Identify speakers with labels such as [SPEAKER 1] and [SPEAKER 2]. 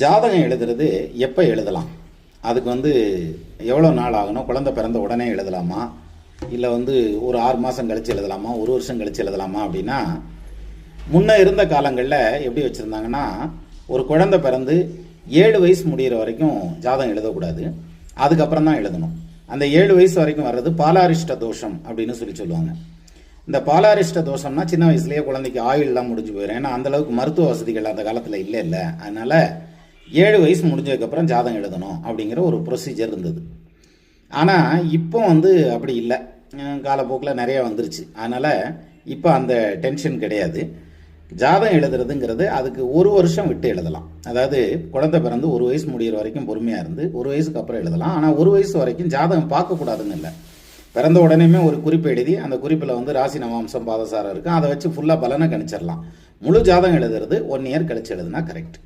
[SPEAKER 1] ஜாதகம் எழுதுறது எப்போ எழுதலாம்? அதுக்கு வந்து எவ்வளோ நாள் ஆகணும்? குழந்தை பிறந்த உடனே எழுதலாமா? இல்லை வந்து ஒரு ஆறு மாதம் கழித்து எழுதலாமா? ஒரு வருஷம் கழிச்சு எழுதலாமா அப்படின்னா முன்ன இருந்த காலங்களில் எப்படி வச்சுருந்தாங்கன்னா ஒரு குழந்தை பிறந்து ஏழு வயசு முடிகிற வரைக்கும் ஜாதகம் எழுதக்கூடாது. அதுக்கப்புறம் தான் எழுதணும். அந்த ஏழு வயசு வரைக்கும் வர்றது பாலாரிஷ்ட தோஷம் அப்படின்னு சொல்லி சொல்லுவாங்க. இந்த பாலாரிஷ்ட தோஷம்னா சின்ன வயசுலேயே குழந்தைக்கு ஆயுள்லாம் முடிஞ்சு போயிடும் ஏன்னா அந்த அளவுக்கு மருத்துவ வசதிகள் அந்த காலத்தில் இல்லை இல்லை. அதனால் ஏழு வயசு முடிஞ்சதுக்கப்புறம் ஜாதகம் எழுதணும் அப்படிங்கிற ஒரு ப்ரொசீஜர் இருந்தது. ஆனால் இப்போ வந்து அப்படி இல்லை. காலப்போக்கில் நிறைய வந்துருச்சு. அதனால் இப்போ அந்த டென்ஷன் கிடையாது. ஜாதகம் எழுதுறதுங்கிறது அதுக்கு ஒரு வருஷம் விட்டு எழுதலாம். அதாவது குழந்தை பிறந்து ஒரு வயசு முடிகிற வரைக்கும் பொறுமையாக இருந்து ஒரு வயசுக்கு அப்புறம் எழுதலாம். ஆனால் ஒரு வயசு வரைக்கும் ஜாதகம் பார்க்கக்கூடாதுன்னு இல்லை. பிறந்த உடனேமே ஒரு குறிப்பு எழுதி அந்த குறிப்பில் வந்து ராசி நவாம்சம் பாதசாரம் இருக்கும் அதை வச்சு ஃபுல்லாக பலனை கணிச்சிடலாம். முழு ஜாதகம் எழுதுறது ஒன் இயர் கழிச்சு எழுதுனா கரெக்ட்